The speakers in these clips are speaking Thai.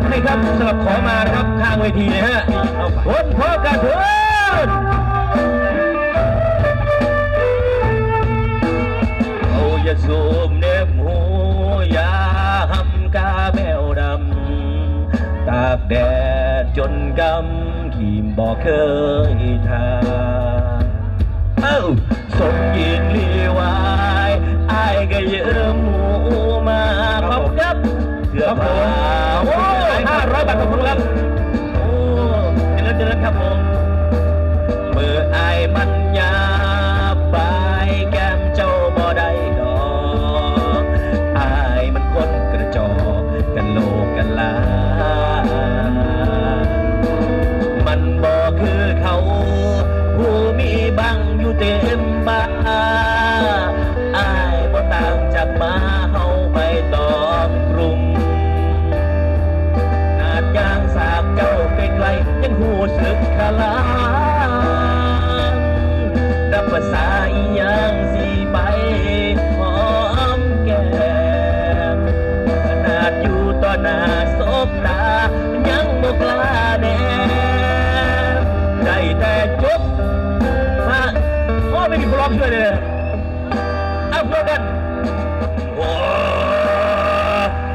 ดให้ครับสำหรับขอมานะครับข้างเวทีนะฮะคนพอกระเทินเอาอย่าสูมเนบหูอยาหำกาแมวดำตากแดดจนกำขีมบอกเคยทาเอ้าสมยินลีวายอายก็ยืมหมูมาพบกับ เสื้อผ้าโอ้ห้าร้อยบาทขอบคุณครับโอ้เจริญเจริญครับผม อ้ไม่มีคนร้องช่วยเลยเอาเพื่อกันโอ้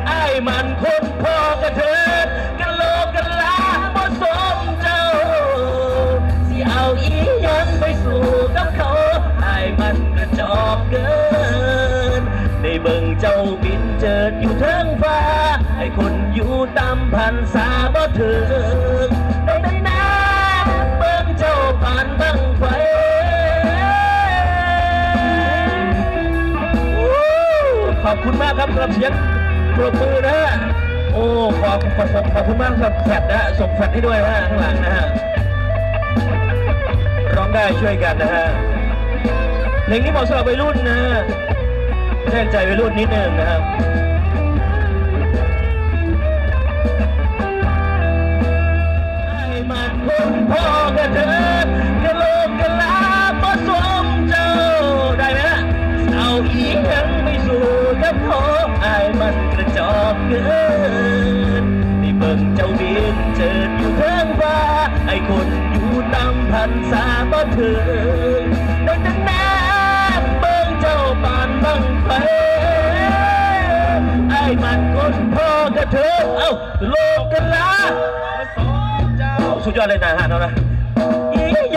ไอ้มันคนพ่อกระเทิดกันโลกกันลาบ่สมเจ้า สิเอาอีหยังไปสู่กับเขาไอ้มันกระจอกเกิน ได้เบิ่งเจ้าบินเจิดอยู่เทิงฟ้า ไอ้คนอยู่ตามพันษาบ่ถึงได้ คุณมากครับสำหรับเสียงปรบมือนะฮะโอ้ขอบขอบขอบขอบคุณมากสำหรับแฟดนะฮะส่งแฟดให้ด้วยนะฮะข้างหลังนะฮะร้องได้ช่วยกันนะฮะเพลงนี้เหมาะสำหรับวัยรุ่นนะฮะแทนใจวัยรุ่นนิดนึงนะครับไอ้มันคนพ่อกระเทิดกระาไอ้มันกระจอกเกินนี่เบิ่งเจ้าบินเจิดอยู่เทิงฟ้าไอ้คนอยู่ตามพันษาบ่ถึงด้แต่น้ำเบิ่งเจ้าปานบังไฟไอ้มันคนพ่อกระเทิดเอ้าโลกกันละสุดยอดเลยนะฮะเรานะ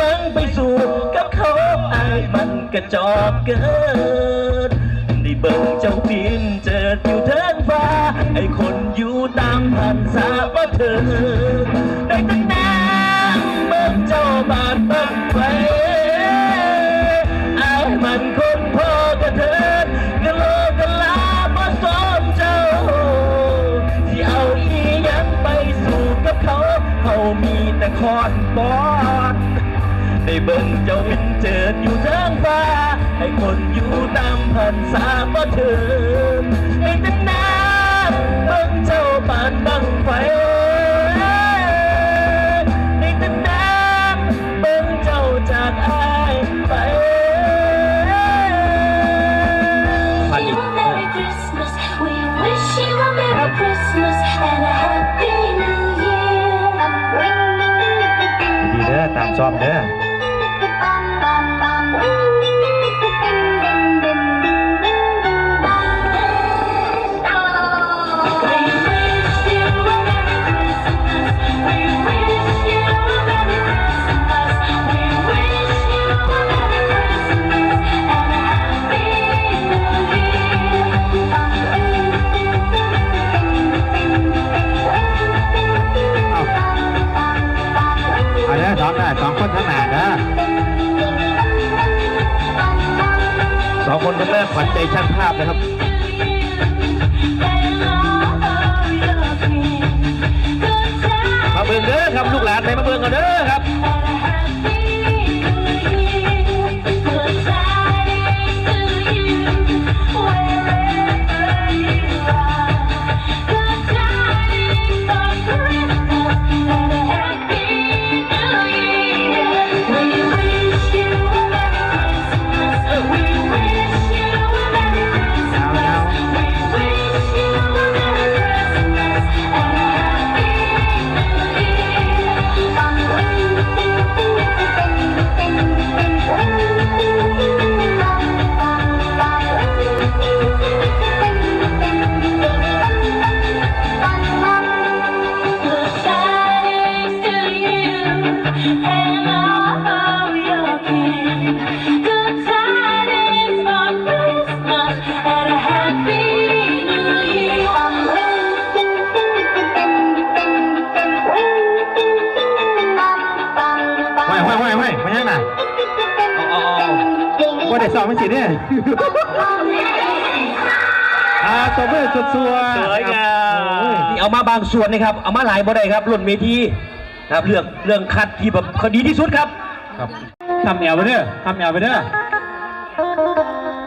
ยังไปสู่กับเขาไอ้มันกระจอกเกิน เบิ่งเจ้าบินเจิดอยู่เทิงฟ้า ไอ้คนอยู่ตามพันษาบ่ถึงได้ตั้งนานเบิ่งเจ้าบาดเบิ่งไฟไอ้มันคนพ่อกระเทิดกะโลกะลาบ่สมเจ้า ที่เอาอียังไปสู่กับเขา เขามีแต่คอนบอดได้เบิ่งเจ้าวินเจิดอยู่เทิงฟ้า ให้คนอยู่ตามพันษาบ่ถึงให้แต่น้ำเบิ่งเจ้าปานบังไฟให้แต่น้ำเบิ่งเจ้าจากอายไป Wish you a Merry Christmas. We wish you a Merry Christmas and a Happy New Year. ดีเด้อตามชอบเด้อ อาเด้องนะสองคนข้างหน้านะสองคนคนแรกขวัญใจช่างภาพนะครับมาเบิ่งเด้อครับลูกหลานไปมาเบิ่งกันเด้อครับ อ่าตัวเมื่อสุดสัวสวยงาโอ้มยนี่เอามาบางส่วนนะครับ เอามาหลายบ่ได้ครับรุ่นเวทีนะครับเรื่องเรื่องคัดที่แบบเขาดีที่สุดครับ ครับทำแอวไปเด้อทำแอวไปเด้อ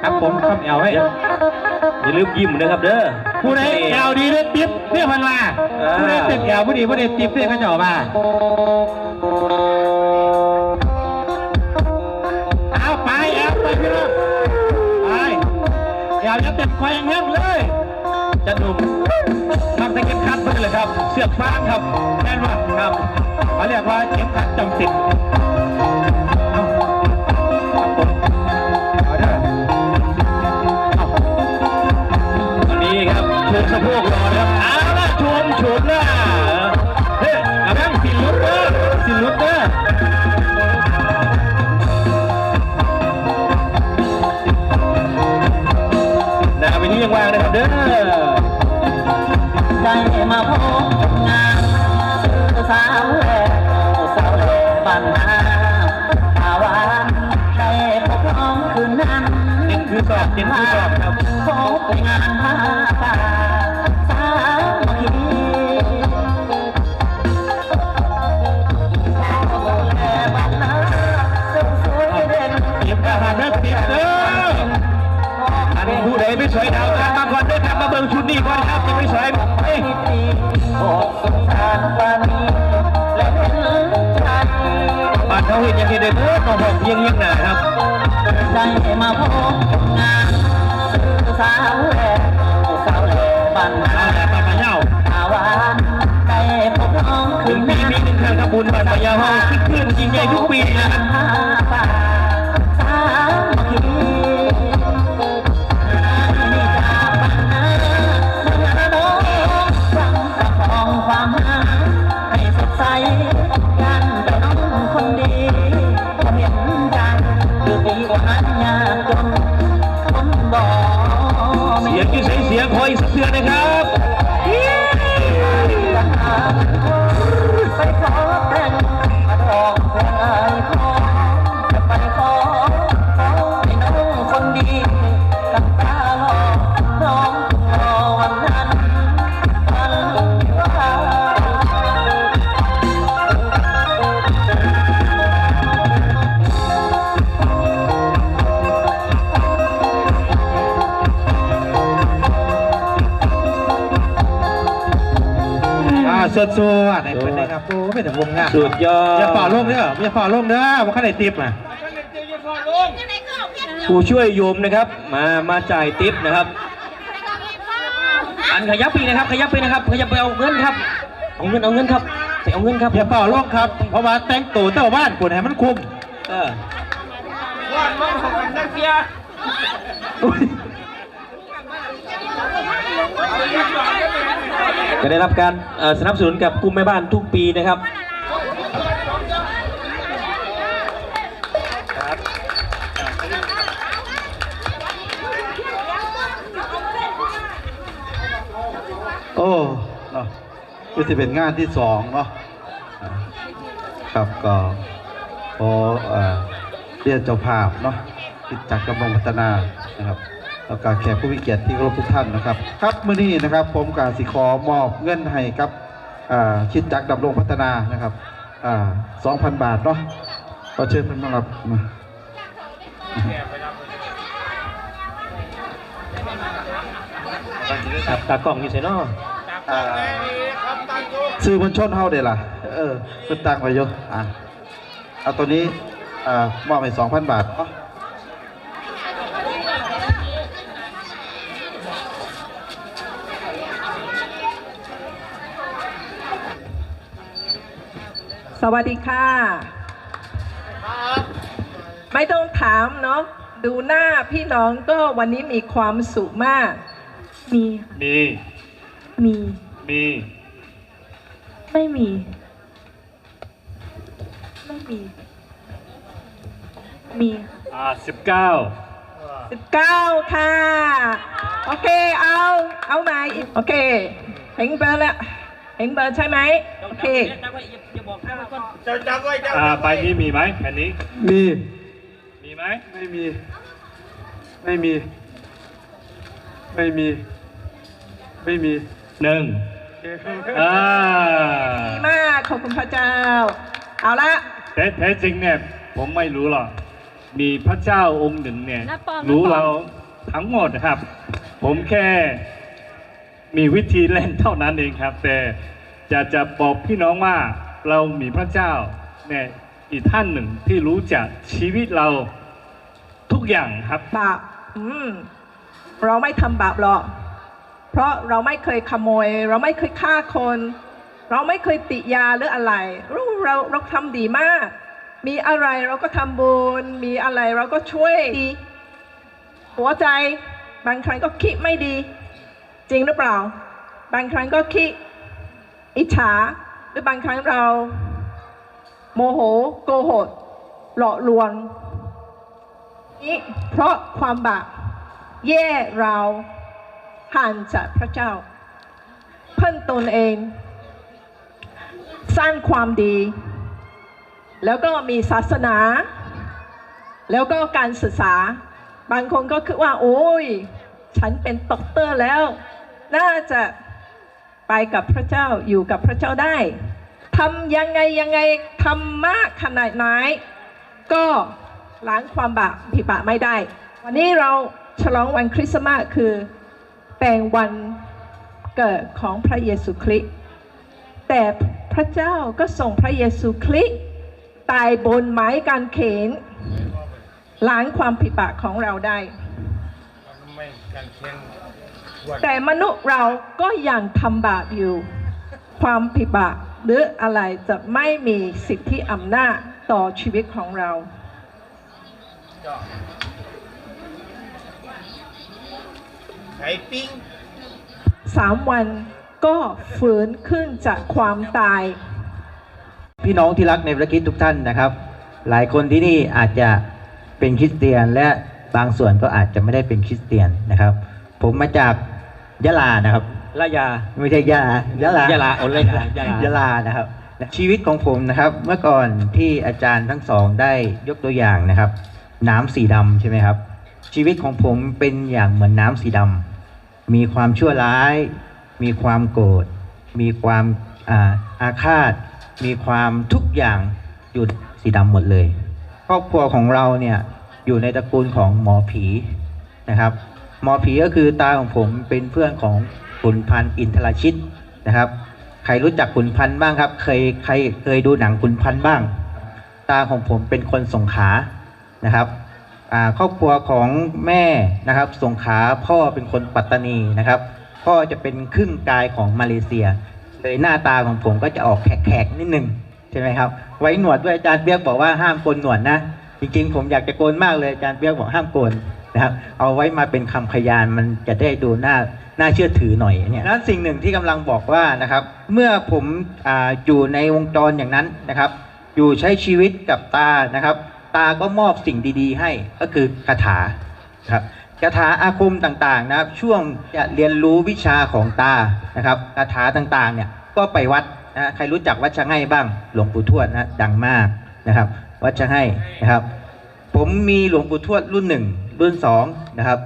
ครับผมทำแอวไว้อย่าลืมยิ้มนะครับเด้อ ผู้ใดแอวดีได้ติ๊บเนี่ยพันมาผู้ใดเต็มแอวผู้ดีผู้ใดติ๊บเนี่ยเขาจะออกมาเอา แอวยังเต็มควายยังเงี้ยเลยจะหนุ่มทำสเก็บคัดเพื่อเลยครับ เสือกฟางครับแน่นว่าครับเขาเรียกว่าเก็บคัดจำติดตอนนี้ครับชมสะโพกรอนะครับเอาละชมชมนะ คือสอบนี่คือสอบครับพบงานผ้าป่าสามัคคีสาวแหล่บ้านนาเสริมสวยเด่นเก็บอาหารเด้อเก็บเด้ออันผู้ใดไม่สวยดาวกันมาก่อนเด้อครับมาเบิ่งชุดนี้ก่อนครับจะไม่สวยเฮ้ยโปรดสงสารปราณีและเห็นใจบ้านเขาเห็นอย่างนี้เด้อเด้อต้องบอกเยี่ยงเยี่ยงหนาครับ ใจแมาพบงานสาวแหล่สาวแหล่บ้านนาเอาแต่ปะปลาเย้าอาวานใจพบน้องคืนปีนั้มีหนึ่งครั้งครับบุญบ้านพญาห้องคิดขึ้นจริงใหญ่ทุกปีนะ เสียงที่ใช้เสียงคอยสักเสือนะครับ งครับโอ้ไม่แต่วงงานสุดยอดอย่าฝ่าลงเด้ออย่าฝ่าลงเด้อว่าข้างในติบอะผู้ช่วยโยมนะครับ มามาจ่ายติปนะครับ อันขยับไปนะครับ ขยับไปนะครับ ขยับไปเอาเงินครับ เอาเงินเอาเงินครับไปเอาเงินครับอย่าฝ่าลงครับ เพราะว่าแต่งตัวเจ้าบ้านคนให้มันคุมเอออุ๊ย จะได้รับการสนับสนุนกับกลุ่มแม่บ้านทุกปีนะครับโอ้เนาะก็จะเป็นงานที่สองเนาะครับก็ขอเรียนเจ้าภาพเนาะคิดจักรกำลังพัฒนานะครับ แล้วก็แขกผู้มีเกียรติที่เคารพทุกท่านนะครับ ครับมื้อนี้นะครับ ผมกาสิขอมอบเงินให้กับอ่าคิดจักรดำรงพัฒนานะครับอ่า2,000บาทเนาะขอเชิญเพิ่นมารับมาครับตากล้องอยู่ไสเนาะอ่าสื่อมวลชนเฮาเด้ล่ะ เออเพิ่นตั้งไว้อยู่อะเอาตัวนี้อ่ามอบให้2,000บาทเนาะ สวัสดีค่ะ ไม่ต้องถามเนาะดูหน้าพี่น้องก็วันนี้มีความสุขมาก มีมี มี มี ไม่มี ไม่มี มี อ่าสิบเก้าสิบเก้าค่ะ โอเค เอา เอาไหมโอเค เห็นเบอร์แล้ว เห็นเบอร์ใช่ไหม โอเค อ่าใบนี้มีไหมแผ่นนี้ มี มีไหมไม่มี ไม่มี ไม่มี ไม่มีหนึ่งอ่าดีมาก ขอบคุณพระเจ้า เอาละแต่แท้จริงเนี่ย ผมไม่รู้หรอก มีพระเจ้าองค์หนึ่งเนี่ยน้าปอมรู้น้าปอมเราทั้งหมดครับ ผมแค่มีวิธีเล่นเท่านั้นเองครับ แต่จะจะบอกพี่น้องว่า เรามีพระเจ้าเนี่ยอีกท่านหนึ่งที่รู้จักชีวิตเราทุกอย่างครับ บาปอืมเราไม่ทำบาปหรอก เพราะเราไม่เคยขโมย เราไม่เคยฆ่าคน เราไม่เคยติดยาหรืออะไรเราเราเราทำดีมาก มีอะไรเราก็ทำบุญ มีอะไรเราก็ช่วยดี หัวใจ บางครั้งก็คิดไม่ดี จริงหรือเปล่า บางครั้งก็คิดอิจฉา หรือบางครั้งเรา โมโหโกหกหลอกลวงนี้เพราะความบาปแย่เราห่างจากพระเจ้า เพิ่นตนเอง สร้างความดี แล้วก็มีศาสนา แล้วก็การศึกษา บางคนก็คือว่า โอ้ย ฉันเป็นด็อกเตอร์แล้ว น่าจะ ไปกับพระเจ้าอยู่กับพระเจ้าได้ทำยังไงยังไงทำมากขนาดไหนก็ล้างความบาปผิดบาปไม่ได้ วันนี้เราฉลองวันคริสต์มาสคือเป็นวันเกิดของพระเยซูคริสต์แต่พระเจ้าก็ส่งพระเยซูคริสต์ตายบนไม้กางเขนล้างความผิดบาปของเราได้ แต่มนุษย์เราก็ยังทำบาปอยู่ ความผิดบาปหรืออะไรจะไม่มีสิทธิอำนาจต่อชีวิตของเราสามวันก็ฝืนขึ้นจากความตาย พี่น้องที่รักในพระคริสต์ทุกท่านนะครับ หลายคนที่นี่อาจจะเป็นคริสเตียนและบางส่วนก็อาจจะไม่ได้เป็นคริสเตียนนะครับ ผมมาจาก ยะลานะครับ ละยา ไม่ใช่ยะลายะลายะลาโอ้เลยยะลายะลายะลานะครับ ชีวิตของผมนะครับ เมื่อก่อนที่อาจารย์ทั้งสองได้ยกตัวอย่างนะครับ น้ำสีดำใช่ไหมครับ ชีวิตของผมเป็นอย่างเหมือนน้ำสีดำมีความชั่วร้าย มีความโกรธมีความอาอาฆาต มีความทุกอย่างอยู่สีดำหมดเลย ครอบครัวของเราเนี่ยอยู่ในตระกูลของหมอผีนะครับ หมอผีก็คือตาของผมเป็นเพื่อนของขุนพันธ์อินทรชิตนะครับ ใครรู้จักขุนพันธ์บ้างครับ เคยใครเคยดูหนังขุนพันธ์บ้าง ตาของผมเป็นคนสงขานะครับครอบครัวของแม่นะครับ สงขาพ่อเป็นคนปัตตานีนะครับ พ่อจะเป็นครึ่งกายของมาเลเซียเลยหน้าตาของผมก็จะออกแขกๆนิดนึงใช่ไหมครับ ไว้หนวดด้วยอาจารย์เปียกบอกว่าห้ามโกนหนวดนะ จริงๆ ผมอยากจะโกนมากเลยอาจารย์เปียกบอกห้ามโกน นะครับเอาไว้มาเป็นคำพยานมันจะได้ดูน่าน่าเชื่อถือหน่อยเนี่ยนั้นสิ่งหนึ่งที่กำลังบอกว่านะครับ เมื่อผมออยู่ในวงจรอย่างนั้นนะครับ อยู่ใช้ชีวิตกับตานะครับ ตาก็มอบสิ่งดี ๆ ให้ก็คือคาถาครับคาถาอาคมต่างๆนะครับ ช่วงจะเรียนรู้วิชาของตานะครับคาถาต่างๆเนี่ยก็ไปวัดนะใครรู้จักวัดชะไง่บ้างหลวงปู่ทวดนะดังมากนะครับ วัดชะไง่นะครับ ผมมีหลวงปู่ทวดรุ่นหนึ่งรุ่นสองนะครับ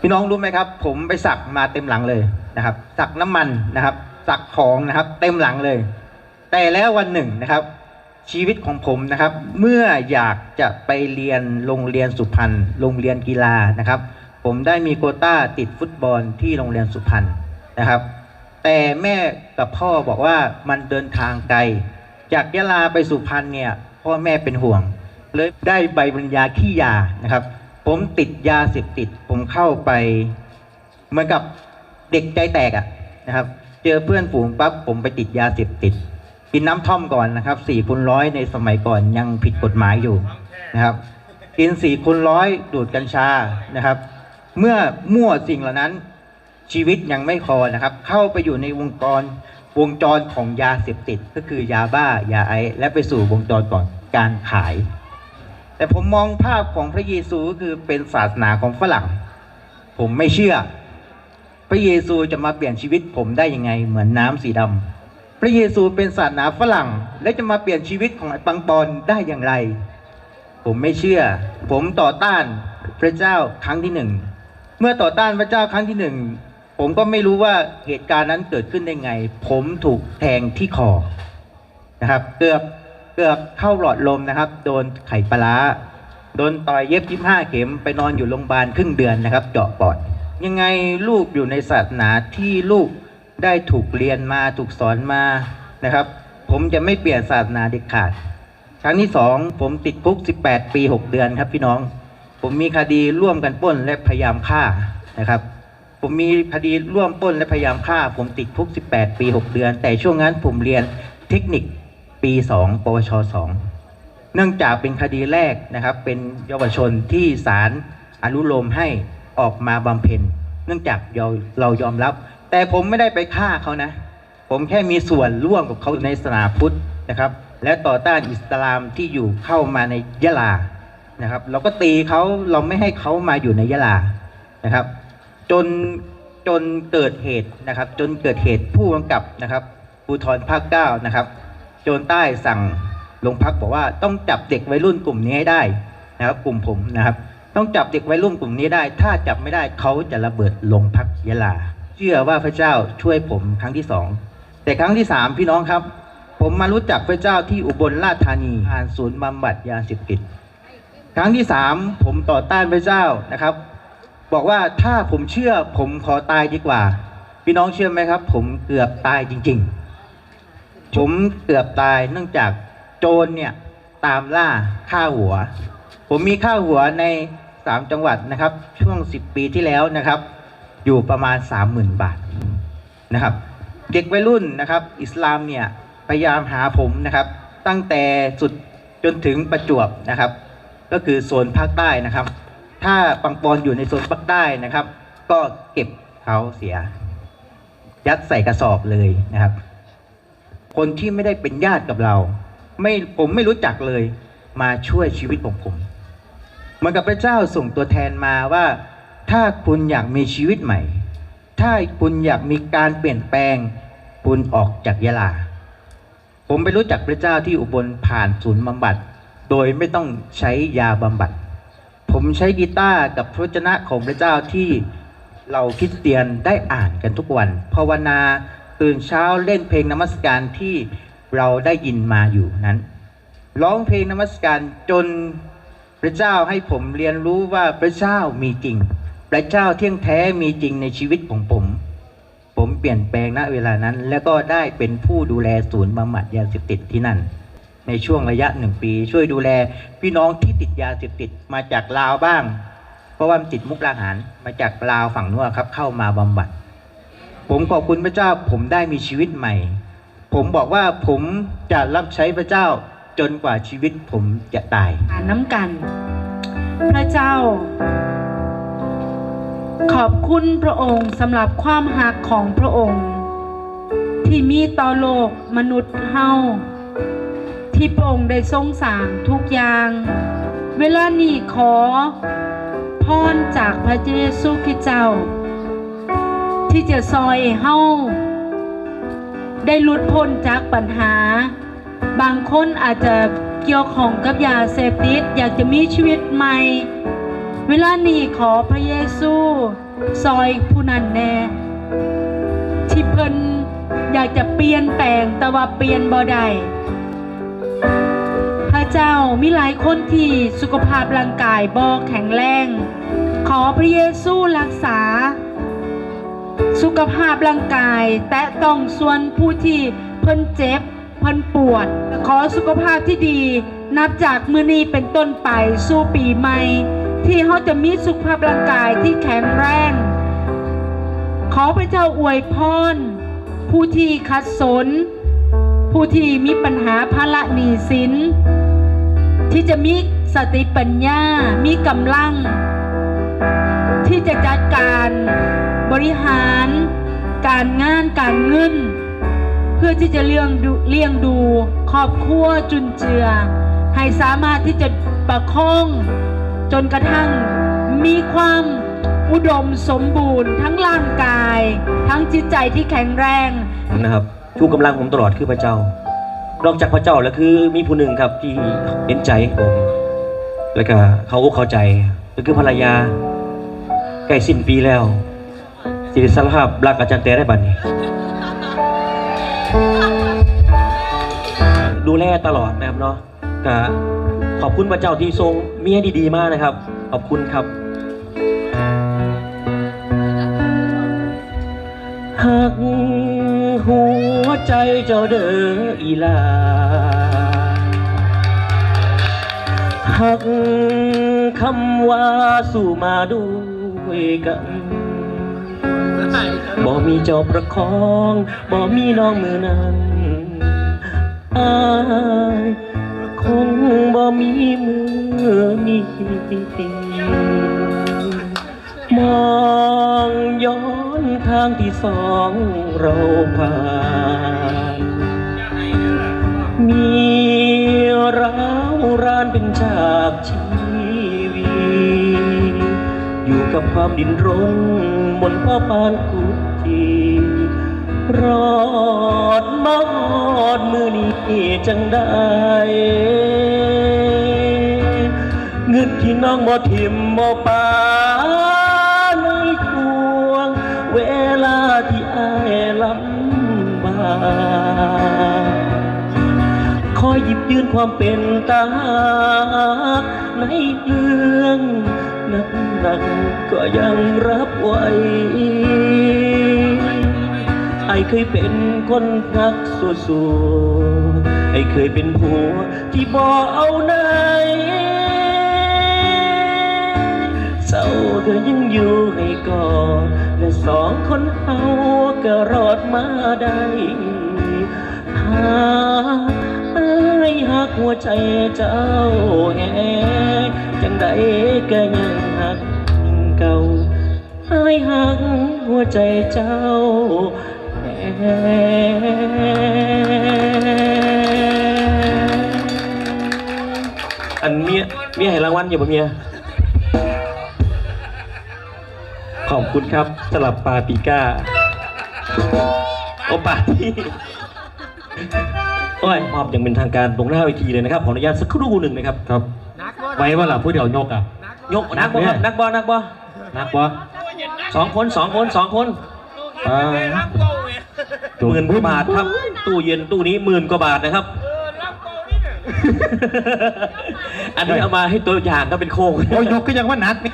พี่น้องรู้ไหมครับ ผมไปสักมาเต็มหลังเลยนะครับ สักน้ำมันนะครับ สักของนะครับ เต็มหลังเลย แต่แล้ววันหนึ่งนะครับ ชีวิตของผมนะครับ เมื่ออยากจะไปเรียนโรงเรียนสุพรรณโรงเรียนกีฬานะครับ ผมได้มีโคต้าติดฟุตบอลที่โรงเรียนสุพรรณนะครับ แต่แม่กับพ่อบอกว่ามันเดินทางไกล จากยะลาไปสุพรรณเนี่ยพ่อแม่เป็นห่วง เลยได้ใบปริญญาขี้ยานะครับ ผมติดยาเสพติด ผมเข้าไปเหมือนกับเด็กใจแตกอะนะครับ เจอเพื่อนฝูงปั๊บผมไปติดยาเสพติดกินน้ำท่อมก่อนนะครับสี่คูณร้อยในสมัยก่อนยังผิดกฎหมายอยู่นะครับ กินสี่คูณร้อยดูดกัญชานะครับ เมื่อมั่วสิ่งเหล่านั้นชีวิตยังไม่พอนะครับ เข้าไปอยู่ในวงจรวงจรของยาเสพติด ก็คือยาบ้ายาไอซ์และไปสู่วงจรก่อนการขาย แต่ผมมองภาพของพระเยซูก็คือเป็นศาสนาของฝรั่ง ผมไม่เชื่อ พระเยซูจะมาเปลี่ยนชีวิตผมได้ยังไงเหมือนน้ำสีดำพระเยซูเป็นศาสนาฝรั่ง และจะมาเปลี่ยนชีวิตของไอ้ปังปอนได้อย่างไร ผมไม่เชื่อ ผมต่อต้านพระเจ้าครั้งที่หนึ่งเมื่อต่อต้านพระเจ้าครั้งที่หนึ่งผมก็ไม่รู้ว่าเหตุการณ์นั้นเกิดขึ้นได้ไง ผมถูกแทงที่คอนะครับ เกือบ เกือบเข้าหลอดลมนะครับ โดนไข่ปลาโดนต่อยเย็บ25เข็มไปนอนอยู่โรงพยาบาลครึ่งเดือนนะครับ เจาะปอด ยังไงลูกอยู่ในศาสนาที่ลูกได้ถูกเรียนมาถูกสอนมานะครับ ผมจะไม่เปลี่ยนศาสนาเด็ดขาด ครั้งที่สองผมติดคุก 18 ปี 6 เดือนครับพี่น้อง ผมมีคดีร่วมกันป้นและพยายามฆ่านะครับ ผมมีคดีร่วมป้นและพยายามฆ่า ผมติดคุก 18 ปี 6 เดือน แต่ช่วงนั้นผมเรียนเทคนิค ปี2ปวช2เนื่องจากเป็นคดีแรกนะครับ เป็นเยาวชนที่ศาลอนุโลมให้ออกมาบำเพ็ญ เนื่องจากเราเรายอมรับ แต่ผมไม่ได้ไปฆ่าเขานะ ผมแค่มีส่วนร่วมกับเขาในศาสนาพุทธนะครับ และต่อต้านอิสลามที่อยู่เข้ามาในยะลานะครับ เราก็ตีเขาเราไม่ให้เขามาอยู่ในยะลานะครับ จนจนเกิดเหตุนะครับ จนเกิดเหตุผู้กำกับนะครับภูธรภาคเก้านะครับ โจรใต้สั่งโรงพักบอกว่าต้องจับเด็กวัยรุ่นกลุ่มนี้ให้ได้นะครับ กลุ่มผมนะครับ ต้องจับเด็กวัยรุ่นกลุ่มนี้ได้ ถ้าจับไม่ได้เขาจะระเบิดโรงพักยะลา เชื่อว่าพระเจ้าช่วยผมครั้งที่สองแต่ครั้งที่สามพี่น้องครับ ผมมารู้จักพระเจ้าที่อุบลราชธานีผ่านศูนย์บำบัดยาเสพติดครั้งที่สามผมต่อต้านพระเจ้านะครับ บอกว่าถ้าผมเชื่อผมขอตายดีกว่า พี่น้องเชื่อไหมครับ ผมเกือบตายจริง ๆ ผมเกือบตายเนื่องจากโจรเนี่ยตามล่าฆ่าหัว ผมมีค่าหัวในสามจังหวัดนะครับ ช่วงสิบปีที่แล้วนะครับ อยู่ประมาณสามหมื่นบาทนะครับ เด็กวัยรุ่นนะครับ อิสลามเนี่ยพยายามหาผมนะครับ ตั้งแต่สุดจนถึงประจวบนะครับ ก็คือโซนภาคใต้นะครับ ถ้าปังปอนอยู่ในโซนภาคใต้นะครับ ก็เก็บเขาเสีย ยัดใส่กระสอบเลยนะครับ คนที่ไม่ได้เป็นญาติกับเรา ไม่ผมไม่รู้จักเลย มาช่วยชีวิตของผมเหมือนกับพระเจ้าส่งตัวแทนมาว่า ถ้าคุณอยากมีชีวิตใหม่ ถ้าคุณอยากมีการเปลี่ยนแปลง คุณออกจากยะลา ผมไปรู้จักพระเจ้าที่อุบลผ่านศูนย์บำบัด โดยไม่ต้องใช้ยาบำบัด ผมใช้กีตาร์กับพระวจนะของพระเจ้าที่เราคริสเตียนได้อ่านกันทุกวันภาวนา ตื่นเช้าเล่นเพลงนมัสการที่เราได้ยินมาอยู่นั้น ร้องเพลงนมัสการจนพระเจ้าให้ผมเรียนรู้ว่าพระเจ้ามีจริง พระเจ้าเที่ยงแท้มีจริงในชีวิตของผม ผมเปลี่ยนแปลงณเวลานั้น แล้วก็ได้เป็นผู้ดูแลศูนย์บำบัดยาเสพติดที่นั่น ในช่วงระยะหนึ่งปี ช่วยดูแลพี่น้องที่ติดยาเสพติดมาจากลาวบ้าง เพราะว่ามันติดมุกดาหารมาจากลาวฝั่งนู้นครับเข้ามาบำบัด ผมขอบคุณพระเจ้า ผมได้มีชีวิตใหม่ ผมบอกว่าผมจะรับใช้พระเจ้าจนกว่าชีวิตผมจะตาย อ่านน้ำกัน พระเจ้า ขอบคุณพระองค์สำหรับความหักของพระองค์ ที่มีต่อโลกมนุษย์เฮาที่พระองค์ได้ทรงสร้างทุกอย่าง เวลานี้ขอพรจากพระเยซูคริสต์เจ้า ที่จะซอยเฮาได้ลุดพ้นจากปัญหา บางคนอาจจะเกี่ยวของกับยาเสพติดอยากจะมีชีวิตใหม่ เวลานี้ขอพระเยซูซอยผู้นั้นแน่ที่เพิ่นอยากจะเปลี่ยนแปลงแต่ว่าเปลี่ยนบ่ได้พระเจ้ามีหลายคนที่สุขภาพร่างกายบ่แข็งแรง ขอพระเยซูรักษา สุขภาพร่างกาย แต่ต้องส่วนผู้ที่เพิ่นเจ็บ เพิ่นปวด ขอสุขภาพที่ดี นับจากมือนี้เป็นต้นไปสู่ปีใหม่ ที่เขาจะมีสุขภาพร่างกายที่แข็งแรง ขอพระเจ้าอวยพรผู้ที่ขัดสน ผู้ที่มีปัญหาภาระหนี้สิน ที่จะมีสติปัญญา มีกำลัง ที่จะจัดการ บริหาร การงานการเงิน เพื่อที่จะเลี้ยงดูเลี้ยงดูครอบครัวจุนเจือ ให้สามารถที่จะประคองจนกระทั่งมีความอุดมสมบูรณ์ ทั้งร่างกาย ทั้งจิตใจที่แข็งแรงนะครับชูกำลังผมตลอดคือพระเจ้า นอกจากพระเจ้าแล้วคือมีผู้หนึ่งครับที่เห็นใจผมแล้วก็เขาเข้าใจก็คือภรรยาใกล้สิ้นปีแล้ว สิริสารภาพรักอาจารย์แต่ได้บัดนี้ ดูแลตลอดนะครับเนาะก็ขอบคุณพระเจ้าที่ทรงเมียดีๆ มากนะครับ ขอบคุณครับหักหัวใจเจ้าเด้ออีลาหักคำว่าสู่มาด้วยกัน บ่มีเจ้าประคองบ่มีน้องมือนั้นอายคงบ่มีมือนี้มองย้อนทางที่สองเราผ่านมีร้าวรานเป็นฉากชีวิตอยู่กับความดินรน บนพ่อปานกุฏิรอดมาหอดมือนี้จังได้เงินที่น้องบ่ทิมบ่ปาในทวง เวลาที่อายลำบากคอยหยิบยื่นความเป็นตาในเรื่องนัก หนักก็ยังรับไหวไอเคยเป็นคนรักสัวสัวไอเคยเป็นผัวที่บ่เอาไหนเศร้าเธอยังอยู่ให้กอนและสองคนเฮาก็รอดมาได้หาเอ้ยหากหัวใจเจ้าแหงจังใดก็ยังหัก เก่าเอ้ยหักหัวใจเจ้าแหงอันเมียเมียให้รางวัลอยู่ป่ะเมีย ขอบคุณครับสลับปาปิก้า โอปาที่โอ้ยมอบอย่างเป็นทางการตรงหน้าเวทีเลยนะครับ ขออนุญาตสักครู่หนึ่งนะครับ ครับ ไว้ว่าหล่ะผู้เดียวยกอะ ยกนักบอลครับนักบอลนักบอล นักวะสองคนสองคนสองคนอ่าหมื่นกว่าบาทครับ ตู้เย็นตู้นี้หมื่นกว่าบาทนะครับอันนี้เอามาให้ตัวอย่างก็เป็นโค้งโอ้ยยกก็ยังว่านักนี่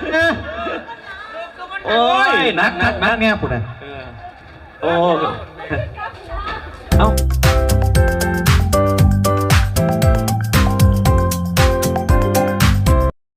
โอ้ยนักนักนักเนี่ยปุ่นอะโอ้